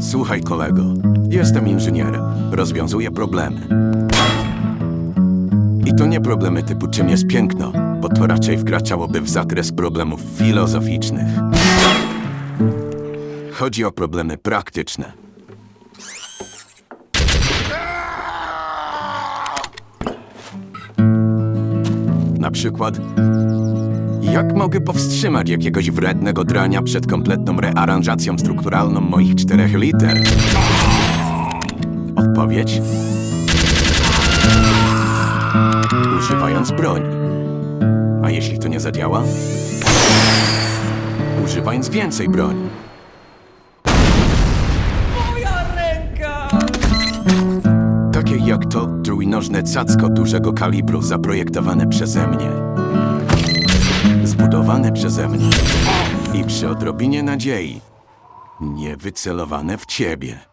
Słuchaj, kolego. Jestem inżynierem. Rozwiązuję problemy. I to nie problemy typu czym jest piękno, bo to raczej wkraczałoby w zakres problemów filozoficznych. Chodzi o problemy praktyczne. Na przykład, jak mogę powstrzymać jakiegoś wrednego drania przed kompletną rearanżacją strukturalną moich czterech liter? Odpowiedź? Używając broni. A jeśli to nie zadziała? Używając więcej broni. Moja ręka! Takie jak to trójnożne cacko dużego kalibru zaprojektowane przeze mnie. Zbudowane przeze mnie. I przy odrobinie nadziei. Nie wycelowane w ciebie.